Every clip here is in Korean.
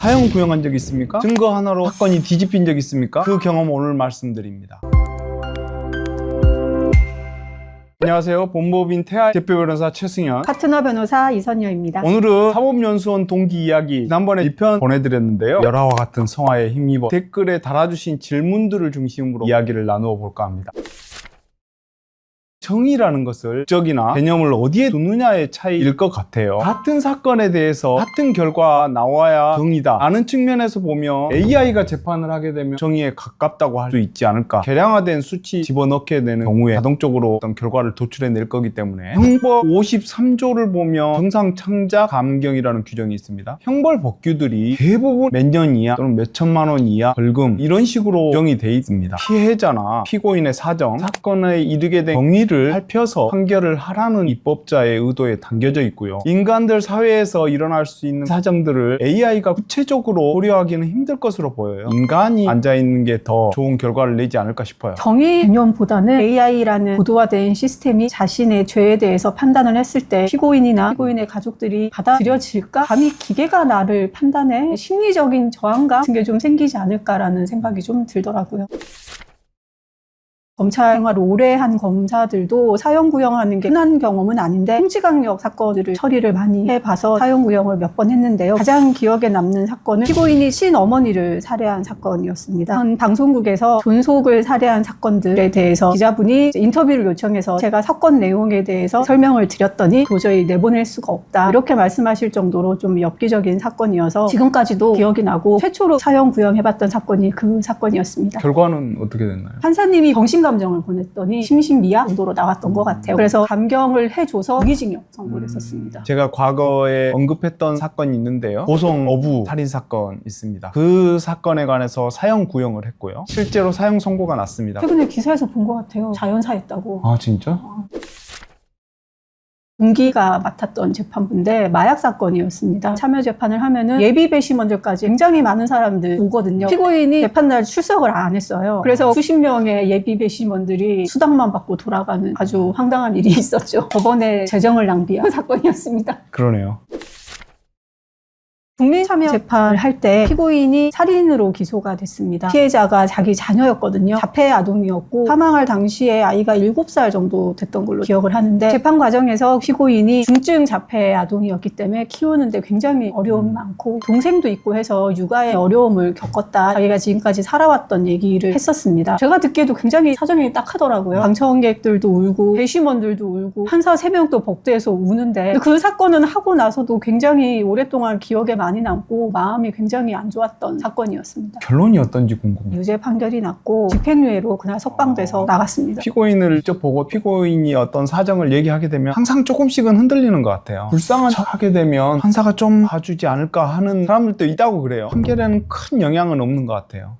사형 구형한 적 있습니까? 증거 하나로 사건이 뒤집힌 적 있습니까? 그 경험 오늘 말씀드립니다. 안녕하세요. 본법인 태아 대표 변호사 최승현. 파트너 변호사 이선녀입니다. 오늘은 사법연수원 동기 이야기 지난번에 2편 보내드렸는데요. 열화와 같은 성화에 힘입어 댓글에 달아주신 질문들을 중심으로 이야기를 나누어 볼까 합니다. 정의라는 것을 적이나 개념을 어디에 두느냐의 차이일 것 같아요. 같은 사건에 대해서 같은 결과 나와야 정의다. 라는 측면에서 보면 AI가 재판을 하게 되면 정의에 가깝다고 할 수 있지 않을까. 개량화된 수치 집어넣게 되는 경우에 자동적으로 어떤 결과를 도출해낼 거기 때문에 형법 53조를 보면 정상 창작 감경이라는 규정이 있습니다. 형벌 법규들이 대부분 몇 년 이하 또는 몇 천만 원 이하 벌금 이런 식으로 규정이 돼 있습니다. 피해자나 피고인의 사정, 사건에 이르게 된 경위를 살펴서 판결을 하라는 입법자의 의도에 담겨져 있고요. 인간들 사회에서 일어날 수 있는 사정들을 AI가 구체적으로 고려하기는 힘들 것으로 보여요. 인간이 앉아 있는 게 더 좋은 결과를 내지 않을까 싶어요. 정의 개념보다는 AI라는 고도화된 시스템이 자신의 죄에 대해서 판단을 했을 때 피고인이나 피고인의 가족들이 받아들여질까? 감히 기계가 나를 판단해? 심리적인 저항감 같은 게 좀 생기지 않을까라는 생각이 좀 들더라고요. 검찰 생활을 오래 한 검사들도 사형 구형하는 게 흔한 경험은 아닌데 형지강력 사건들을 처리를 많이 해봐서 사형 구형을 몇 번 했는데요. 가장 기억에 남는 사건은 피고인이 친어머니를 살해한 사건이었습니다. 한 방송국에서 존속을 살해한 사건들에 대해서 기자분이 인터뷰를 요청해서 제가 사건 내용에 대해서 설명을 드렸더니 도저히 내보낼 수가 없다. 이렇게 말씀하실 정도로 좀 엽기적인 사건이어서 지금까지도 기억이 나고 최초로 사형 구형해봤던 사건이 그 사건이었습니다. 결과는 어떻게 됐나요? 판사님이 정신 감정을 보냈더니 심신미약 정도로 나왔던 것 같아요. 그래서 감경을 해줘서 무기징역 선고를 했었습니다. 제가 과거에 언급했던 사건이 있는데요. 고성 어부 살인 사건 있습니다. 그 사건에 관해서 사형 구형을 했고요. 실제로 사형 선고가 났습니다. 최근에 기사에서 본 것 같아요. 자연사했다고. 아 진짜? 동기가 맡았던 재판부인데 마약 사건이었습니다. 참여 재판을 하면은 예비 배심원들까지 굉장히 많은 사람들 오거든요. 피고인이 재판날 출석을 안 했어요. 그래서 수십 명의 예비 배심원들이 수당만 받고 돌아가는 아주 황당한 일이 있었죠. 법원의 재정을 낭비한 사건이었습니다. 그러네요. 국민참여 재판을 할 때 피고인이 살인으로 기소가 됐습니다. 피해자가 자기 자녀였거든요. 자폐 아동이었고 사망할 당시에 아이가 7살 정도 됐던 걸로 기억을 하는데 재판 과정에서 피고인이 중증 자폐 아동이었기 때문에 키우는데 굉장히 어려움이 많고 동생도 있고 해서 육아에 어려움을 겪었다. 자기가 지금까지 살아왔던 얘기를 했었습니다. 제가 듣기에도 굉장히 사정이 딱하더라고요. 방청객들도 울고 배심원들도 울고 판사 3명도 법대에서 우는데 그 사건은 하고 나서도 굉장히 오랫동안 기억에 많이 남고 마음이 굉장히 안 좋았던 사건이었습니다. 결론이 어떤지 궁금해요. 유죄 판결이 났고 집행유예로 그날 석방돼서 나갔습니다. 피고인을 직접 보고 피고인이 어떤 사정을 얘기하게 되면 항상 조금씩은 흔들리는 것 같아요. 불쌍한 척 하게 되면 판사가 좀 봐주지 않을까 하는 사람들도 있다고 그래요. 판결에는 큰 영향은 없는 것 같아요.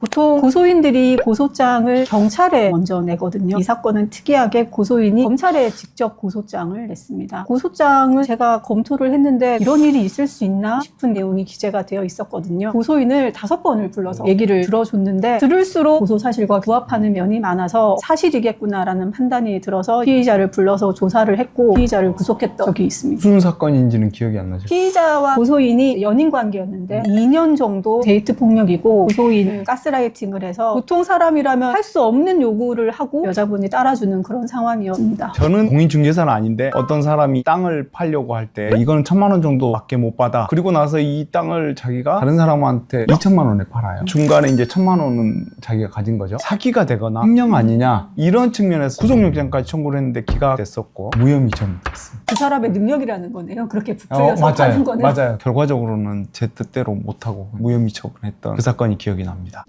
보통 고소인들이 고소장을 경찰에 먼저 내거든요. 이 사건은 특이하게 고소인이 검찰에 직접 고소장을 냈습니다. 고소장을 제가 검토를 했는데 이런 일이 있을 수 있나 싶은 내용이 기재가 되어 있었거든요. 고소인을 다섯 번을 불러서 얘기를 들어줬는데 들을수록 고소 사실과 부합하는 면이 많아서 사실이겠구나라는 판단이 들어서 피의자를 불러서 조사를 했고 피의자를 구속했던 적이 있습니다. 무슨 사건인지는 기억이 안 나죠. 피의자와 고소인이 연인 관계였는데 2년 정도 데이트 폭력이고 고소인을 가스라이팅을 해서 보통 사람이라면 할 수 없는 요구를 하고 여자분이 따라주는 그런 상황이었습니다. 저는 공인중개사는 아닌데 어떤 사람이 땅을 팔려고 할 때 이거는 천만 원 정도밖에 못 받아. 그리고 나서 이 땅을 자기가 다른 사람한테 2천만 원에 팔아요. 중간에 이제 천만 원은 자기가 가진 거죠. 사기가 되거나 횡령 아니냐 이런 측면에서 구속영장까지 청구를 했는데 기각됐었고 무혐의 처분됐습니다. 그 사람의 능력이라는 거네요. 그렇게 어, 부풀려서 맞아요. 하는 거는. 맞아요. 결과적으로는 제 뜻대로 못하고 무혐의 처분했던 그 사건이 기억이 납니다.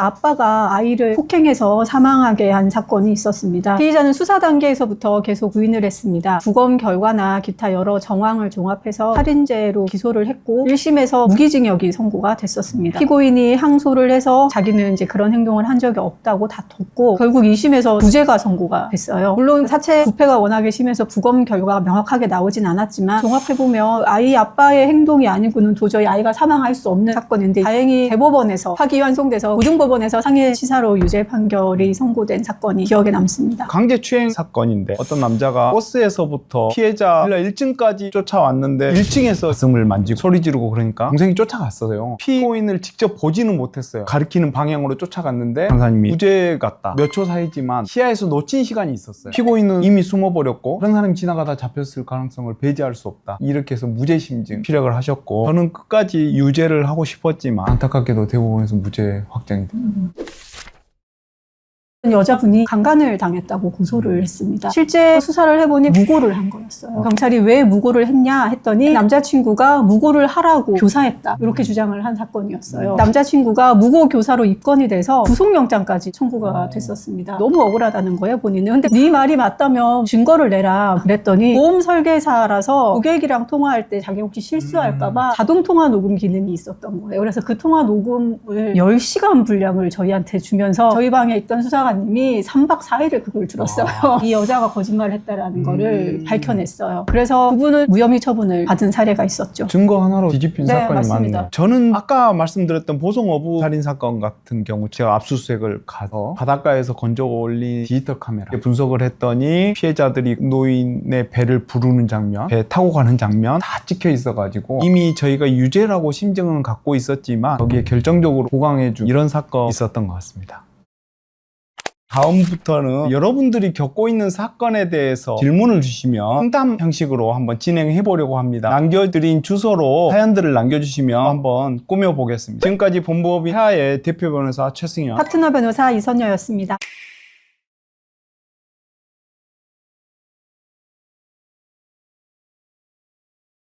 아빠가 아이를 폭행해서 사망하게 한 사건이 있었습니다. 피의자는 수사 단계에서부터 계속 부인을 했습니다. 부검 결과나 기타 여러 정황을 종합해서 살인죄로 기소를 했고 1심에서 무기징역이 선고가 됐었습니다. 피고인이 항소를 해서 자기는 이제 그런 행동을 한 적이 없다고 다퉜고 결국 2심에서 무죄가 선고가 됐어요. 물론 사체 부패가 워낙에 심해서 부검 결과가 명확하게 나오진 않았지만 종합해보면 아이 아빠의 행동이 아니고는 도저히 아이가 사망할 수 없는 사건인데 다행히 대법원에서 파기환송돼서 고등법원 대법원에서 상해 치사로 유죄 판결이 선고된 사건이 기억에 남습니다. 강제추행 사건인데 어떤 남자가 버스에서부터 피해자 빌라 1층까지 쫓아왔는데 1층에서 가슴을 만지고 소리 지르고 그러니까 동생이 쫓아갔어요. 피고인을 직접 보지는 못했어요. 가리키는 방향으로 쫓아갔는데 판사님이 무죄 같다. 몇 초 사이지만 시야에서 놓친 시간이 있었어요. 피고인은 이미 숨어버렸고 그런 사람이 지나가다 잡혔을 가능성을 배제할 수 없다. 이렇게 해서 무죄 심증 피력을 하셨고 저는 끝까지 유죄를 하고 싶었지만 안타깝게도 대법원에서 무죄 확정이 됐습니다. Mm-hmm. 여자분이 강간을 당했다고 고소를 했습니다. 실제 수사를 해보니 무고를 한 거였어요. 경찰이 왜 무고를 했냐 했더니 남자친구가 무고를 하라고 교사했다. 이렇게 주장을 한 사건이었어요. 남자친구가 무고 교사로 입건이 돼서 구속영장까지 청구가 됐었습니다. 너무 억울하다는 거예요, 본인은. 근데 네 말이 맞다면 증거를 내라 그랬더니 보험 설계사라서 고객이랑 통화할 때 자기 혹시 실수할까봐 자동 통화 녹음 기능이 있었던 거예요. 그래서 그 통화 녹음을 10시간 분량을 저희한테 주면서 저희 방에 있던 수사 관님이 3박 4일을 그걸 들었어요. 이 여자가 거짓말을 했다라는 거를 음. 밝혀냈어요. 그래서 그분은 무혐의 처분을 받은 사례가 있었죠. 증거 하나로 뒤집힌 네, 사건이 맞습니다. 많네요. 저는 아까 말씀드렸던 보성어부 살인 사건 같은 경우 제가 압수수색을 가서 바닷가에서 건져 올린 디지털 카메라 분석을 했더니 피해자들이 노인의 배를 부르는 장면, 배 타고 가는 장면 다 찍혀 있어가지고 이미 저희가 유죄라고 심증은 갖고 있었지만 거기에 결정적으로 보강해준 이런 사건 있었던 것 같습니다. 다음부터는 여러분들이 겪고 있는 사건에 대해서 질문을 주시면 상담 형식으로 한번 진행해 보려고 합니다. 남겨드린 주소로 사연들을 남겨주시면 한번 꾸며보겠습니다. 지금까지 본법이 하의 대표 변호사 최승현. 파트너 변호사 이선녀였습니다.